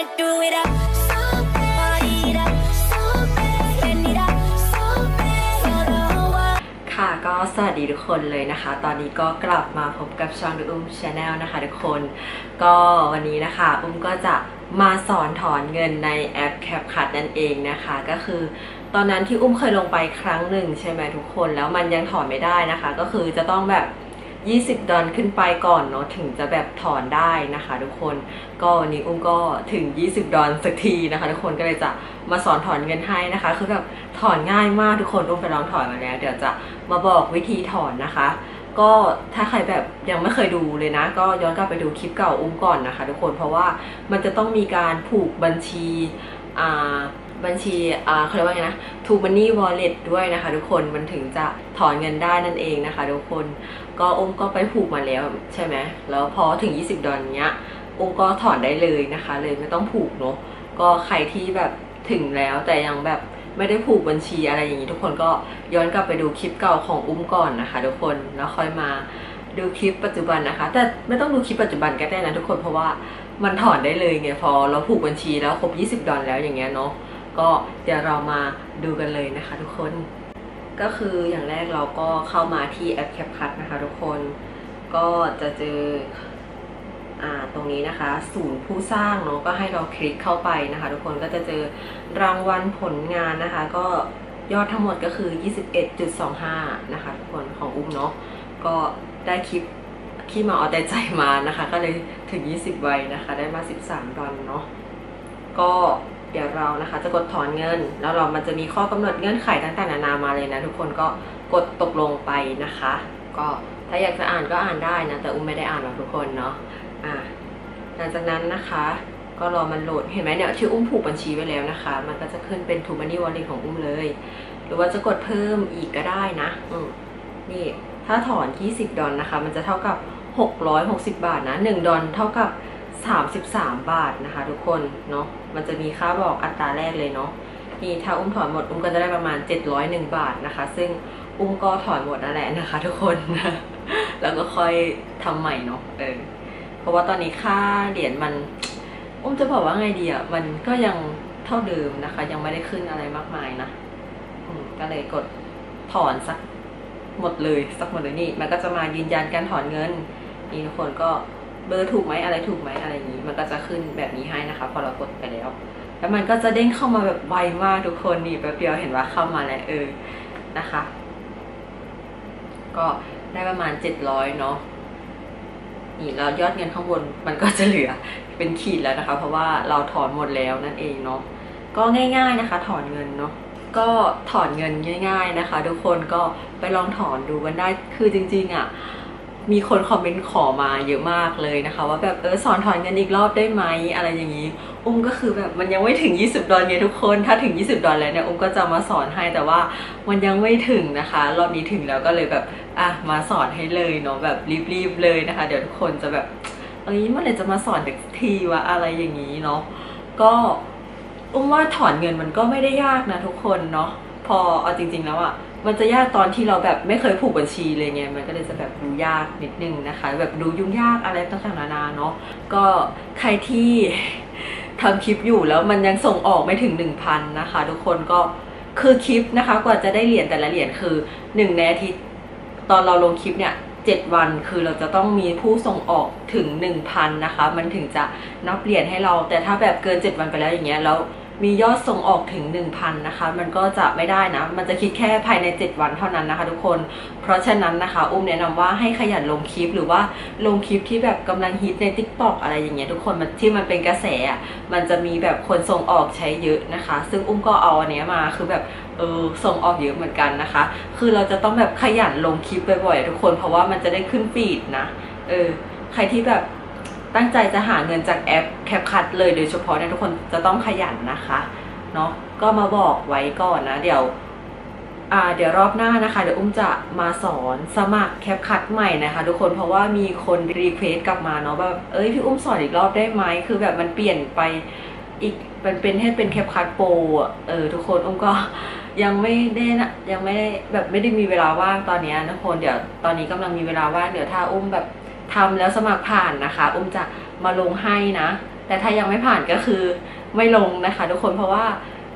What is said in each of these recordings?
wanna do it up. Party it up so bad. Spend it up so bad. So the whole world. ค่ะก็สวัสดีทุกคนเลยนะคะ ตอนนี้ก็กลับมาพบกับช่องดูอุ้มชาแนลนะคะทุกคน ก็วันนี้นะคะ อุ้มก็จะมาสอนถอนเงินในแอป CapCut นั่นเองนะคะ ก็คือ ตอนนั้นที่อุ้มเคยลงไปครั้งหนึ่งใช่ไหมทุกคน แล้วมันยังถอนไม่ได้นะคะ ก็คือจะต้องแบบ 20 ดอลขึ้นไปก่อนเนาะถึงจะแบบถอนได้นะคะทุกคนก็วันนี้อุ้มก็ถึง 20 ดอลสักทีนะคะ ทุกคนก็เลยจะมาสอนถอนเงินให้นะคะ คือแบบถอนง่ายมากทุกคนอุ้มไปลองถอนมาแล้ว เดี๋ยวจะมาบอกวิธีถอนนะคะ ก็ถ้าใครแบบยังไม่เคยดูเลยนะ ก็ย้อนกลับไปดูคลิปเก่าอุ้มก่อนนะคะ ทุกคนเพราะว่ามันจะต้องมีการผูกบัญชีอ่า บัญชีอ่าเขาเรียกว่าไงนะทูมันนี่วอลเล็ตด้วยนะคะ ทุกคนมันถึงจะถอนเงินได้นั่นเองนะคะ ทุกคนก็อุ้มก็ไปผูกมาแล้วใช่ไหมแล้วพอถึง 20 ดอลเนี้ยอุ้มก็ถอนได้เลยนะคะ เลยไม่ต้องผูกเนาะก็ใครที่แบบถึงแล้วแต่ยังแบบไม่ได้ผูกบัญชีอะไรอย่างนี้ ทุกคนก็ย้อนกลับไปดูคลิปเก่าของอุ้มก่อนนะคะ ทุกคนแล้วค่อยมาดูคลิปปัจจุบันนะคะ แต่ไม่ต้องดูคลิปปัจจุบันก็ได้นะทุกคนเพราะว่ามันถอนได้เลยไงพอเราผูกบัญชีแล้วครบ 20 ดอลแล้วอย่างเงี้ยเนาะ ก็เดี๋ยวเรามาดูกันเลยนะคะทุกคน ก็คืออย่างแรกเราก็เข้ามาที่แอป CapCut นะคะทุกคนก็จะเจออตรงนี้นะคะ ศูนย์ผู้สร้างเนาะก็ให้เราคลิกเข้าไปนะคะ ทุกคนก็จะเจอรางวัลผลงานนะคะ ก็ยอดทั้งหมดก็คือ 21.25 นะคะ ทุกคนของอุ้มเนาะก็ได้คลิปขี้มาเอาแต่ใจมานะคะ ก็เลยถึง 20ใบนะคะ ได้มา 13ดอลเนาะก็ เดี๋ยวเรานะคะจะกดถอนเงิน แล้วเรามันจะมีข้อกำหนดเงื่อนไขต่างๆนานามาเลยนะ ทุกคนก็กดตกลงไปนะคะ ก็ถ้าอยากจะอ่านก็อ่านได้นะ แต่อุ้มไม่ได้อ่านหรอกทุกคนเนาะอะหลังจากนั้นนะคะ ก็รอมันโหลดเห็นไหมเนี่ยที่ออุ้มผูกบัญชีไว้แล้วนะคะ มันก็จะขึ้นเป็น t ู Money Wallet ของอุ้มเลย หรือว่าจะกดเพิ่มอีกก็ได้นะอืมนี่ถ้าถอน 20 ดอลนะคะ มันจะเท่ากับ 660 บาทนะ 1 ดอลเท่ากับ 33 บาทนะคะทุกคนเนาะมันจะมีค่าบอกอัตราแรกเลยเนาะนี่ถ้าอุ้มถอนหมดอุ้มก็จะได้ประมาณ 701 บาทนะคะ ซึ่งอุ้มก็ถอนหมดนั่นแหละนะคะ ทุกคน แล้วก็ค่อยทำใหม่เนาะเออเพราะว่าตอนนี้ค่าเหรียญมัน อุ้มจะบอกว่าไงดีอะมันก็ยังเท่าเดิมนะคะ ยังไม่ได้ขึ้นอะไรมากมายนะก็เลยกดถอนสักหมดเลยสักหมดเลยนี่ มันก็จะมายืนยันการถอนเงินนี่ทุกคนก็ เบอร์ถูกไหมอะไรถูกไหมอะไรอย่างนี้ มันก็จะขึ้นแบบนี้ให้นะคะ พอเรากดไปแล้ว แล้วมันก็จะเด้งเข้ามาแบบไวมากทุกคนนี่แป๊บเดียวเห็นว่าเข้ามาแล้วเออนะคะ ก็ได้ประมาณ 700เนาะนี่แล้วยอดเงินข้างบนมันก็จะเหลือเป็นขีดแล้วนะคะ เพราะว่าเราถอนหมดแล้วนั่นเองเนาะก็ง่ายๆนะคะ ถอนเงินเนาะก็ถอนเงินง่าย ๆนะคะ ทุกคนก็ไปลองถอนดูกันได้คือจริง ๆอะ่ะ มีคนคอมเมนต์ขอมาเยอะมากเลยนะคะ ว่าแบบเออสอนถอนเงินอีกรอบได้ไหมอะไรอย่างนี้ อุ้มก็คือแบบมันยังไม่ถึง 20 ดอลไงทุกคน ถ้าถึง 20 ดอลแล้วเนี่ยอุ้มก็จะมาสอนให้แต่ว่ามันยังไม่ถึงนะคะ รอบนี้ถึงแล้วก็เลยแบบอะมาสอนให้เลยเนาะแบบรีบๆเลยนะคะ เดี๋ยวทุกคนจะแบบเอ้ยเมื่อไหร่จะมาสอนเด็กทีวะอะไรอย่างนี้เนาะก็อุ้มว่าถอนเงินมันก็ไม่ได้ยากนะทุกคนเนาะ พอเอาจริง ๆ แล้วอะ่ะมันจะยากตอนที่เราแบบไม่เคยผูกบัญชีเลยไงมันก็เลยจะแบบดูยากนิดนึงนะคะ แบบดูยุ่งยากอะไรต่างๆนานาเนาะก็ใครที่ทำคลิปอยู่แล้วมันยังส่งออกไม่ถึง 1,000 นะคะ ทุกคนก็คือคลิปนะคะ กว่าจะได้เหรียญแต่ละเหรียญคือ1ในอาทิตย์ตอนเราลงคลิปเนี่ยเจ็ดวันคือเราจะต้องมีผู้ส่งออกถึง 1,000 นะคะ มันถึงจะนับเหรียญให้เรา แต่ถ้าแบบเกิน 7 วันไปแล้วอย่างเงี้ยแล้ว มียอดส่งออกถึง 1,000นะคะ มันก็จะไม่ได้นะ มันจะคิดแค่ภายใน 7 วันเท่านั้นนะคะ ทุกคน เพราะฉะนั้นนะคะ อุ้มแนะนำว่าให้ขยันลงคลิปหรือว่าลงคลิปที่แบบกำลังฮิตใน t ิ k t o k อะไรอย่างเงี้ยทุกคนมันที่มันเป็นกระแสอะมันจะมีแบบคนส่งออกใช้เยอะนะคะ ซึ่งอุ้มก็เอาอันเนี้ยมาคือแบบเออส่งออกเยอะเหมือนกันนะคะ คือเราจะต้องแบบขยันลงคลิปบ่อยๆทุกคน เพราะว่ามันจะได้ขึ้นฟีดนะ เออ ใครที่แบบ ตั้งใจจะหาเงินจากแอปแคปคัทเลยโดยเฉพาะเนี่ยทุกคนจะต้องขยันนะคะเนาะก็มาบอกไว้ก่อนนะ เดี๋ยวอ่าเดี๋ยวรอบหน้านะคะ เดี๋ยวอุ้มจะมาสอนสมัครแคปคัทใหม่นะคะ ทุกคนเพราะว่ามีคนรีเควสกลับมาเนาะแบบเอ้ยพี่อุ้มสอนอีกรอบได้ไหมคือแบบมันเปลี่ยนไปอีกมันเป็นให้เป็นแคปคัทโปรอะเออทุกคนอุ้มก็ยังไม่ได้นะยังไม่ได้แบบไม่ได้มีเวลาว่างตอนนี้ยทุกคนเดี๋ยวตอนนี้กำลังมีเวลาว่างเดี๋ยวถ้าอุ้มแบบ ทำแล้วสมัครผ่านนะคะอุ้มจะมาลงให้นะ แต่ถ้ายังไม่ผ่านก็คือไม่ลงนะคะ ทุกคนเพราะว่า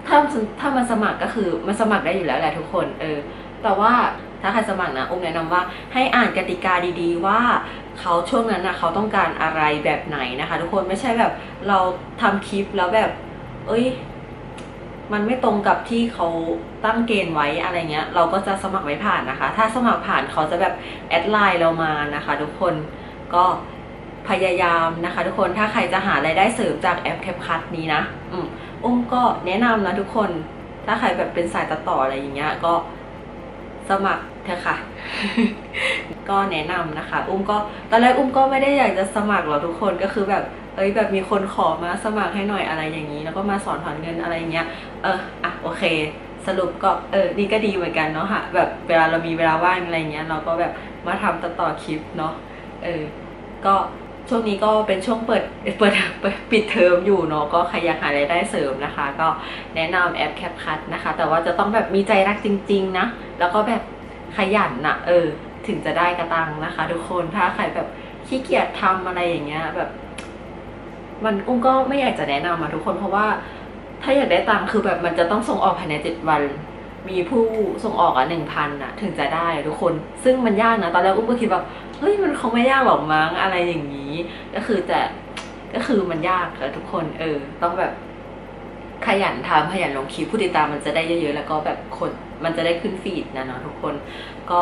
ถ้าถ้ามาสมัครก็คือมันสมัครได้อยู่แล้วแหละทุกคนเออแต่ว่าถ้าใครสมัครนะอุ้มแนะนำว่าให้อ่านกติกาดีๆ ว่าเขาช่วงนั้นนะเขาต้องการอะไรแบบไหนนะคะ ทุกคนไม่ใช่แบบเราทำคลิปแล้วแบบ เอ้ย มันไม่ตรงกับที่เขาตั้งเกณฑ์ไว้อะไรเงี้ย เราก็จะสมัครไม่ผ่านนะคะ ถ้าสมัครผ่านเขาจะแบบแอดไลน์เรามานะคะ ทุกคน ก็พยายามนะคะ ทุกคนถ้าใครจะหารายได้เสริมจากแอปแคปคัทนี้นะอืมอุ้มก็แนะนำนะทุกคน ถ้าใครแบบเป็นสายตัดต่ออะไรอย่างเงี้ยก็สมัครเถอะค่ะ ก็แนะนำนะคะ อุ้มก็ตอนแรกอุ้มก็ไม่ได้อยากจะสมัครหรอกทุกคนก็คือแบบเอ้ยแบบมีคนขอมาสมัครให้หน่อยอะไรอย่างนี้ แล้วก็มาสอนถอนเงินอะไรอย่างเงี้ย เอออะโอเค สรุปก็เออนี่ก็ดีเหมือนกันเนาะค่ะแบบเวลาเรามีเวลาว่างอะไรเงี้ย เราก็แบบมาทำตัดต่อคลิปเนาะเออ ก็ช่วงนี้ก็เป็นช่วงเปิดเปิดเปิดเทอมอยู่เนาะก็ใครอยากหารายได้เสริมนะคะ ก็แนะนำแอป CapCut นะคะ แต่ว่าจะต้องแบบมีใจรักจริง ๆ นะ แล้วก็แบบขยันนะเออ ถึงจะได้กระตังนะคะ ทุกคนถ้าใครแบบขี้เกียจทำอะไรอย่างเงี้ยแบบ มันอุ้มก็ไม่อยากจะแนะนำอะทุกคนเพราะว่าถ้าอยากได้ตังคือแบบมันจะต้องส่งออกภายในเจ็ดวัน มีผู้ส่งออกอะหนึ่งพันอะ ถึงจะได้ทุกคน ซึ่งมันยากนะ ตอนแรกอุ้มก็คิดว่าเฮ้ยมันคงไม่ยากหรอกมั้งอะไรอย่างนี้ ก็คือจะก็คือมันยากค่ะทุกคนเออ ต้องแบบขยันทำขยันลงคลิปผู้ติดตามมันจะได้เยอะๆ แล้วก็แบบคนมันจะได้ขึ้นฟีดนะเนาะทุกคนก็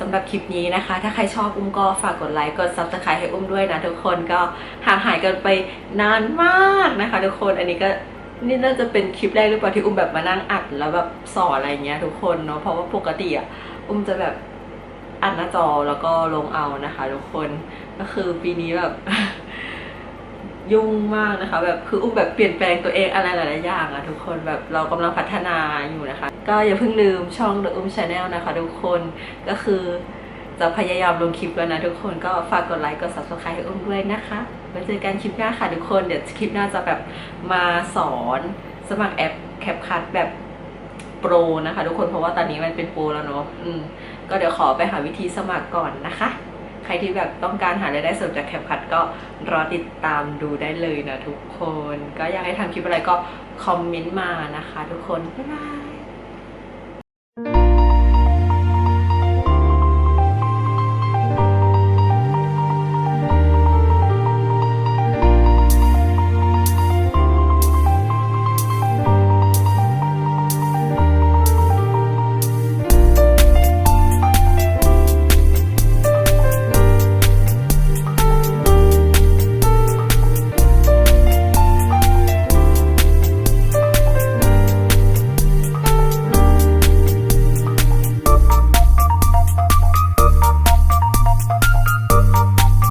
สำหรับคลิปนี้นะคะ ถ้าใครชอบอุ้มก็ฝากกดไลค์กด subscribe ให้อุ้มด้วยนะทุกคนก็ห่างหายกันไปนานมากนะคะ ทุกคนอันนี้ก็ นี่น่าจะเป็นคลิปแรกหรือเปล่าที่อุ้มแบบมานั่งอัดแล้วแบบสอนอะไรเงี้ยทุกคนเนาะเพราะว่าปกติอะอุ้มจะแบบอัดหน้าจอแล้วก็ลงเอานะคะทุกคนก็คือปีนี้แบบยุ่งมากนะคะ แบบคืออุ้มแบบเปลี่ยนแปลงตัวเองอะไรหลายๆอย่างอะทุกคนแบบเรากำลังพัฒนาอยู่นะคะ ก็อย่าเพิ่งลืมช่อง The Um Channel นะคะ ทุกคนก็คือ จะพยายามลงคลิปแล้วนะทุกคนก็ฝากกดไลค์กด subscribe ให้อุ้มด้วยนะคะไว้เจอกันคลิปหน้าค่ะทุกคนเดี๋ยวคลิปหน้าจะแบบมาสอนสมัครแอป CapCut แบบโปรนะคะทุกคนเพราะว่าตอนนี้มันเป็นโปรแล้วเนาะอืมก็เดี๋ยวขอไปหาวิธีสมัครก่อนนะคะ ใครที่แบบต้องการหารายได้เสริมจากแคปคัทก็รอติดตามดูได้เลยนะทุกคน ก็อยากให้ทำคลิปอะไรก็คอมเมนต์มานะคะ ทุกคนบ๊ายบาย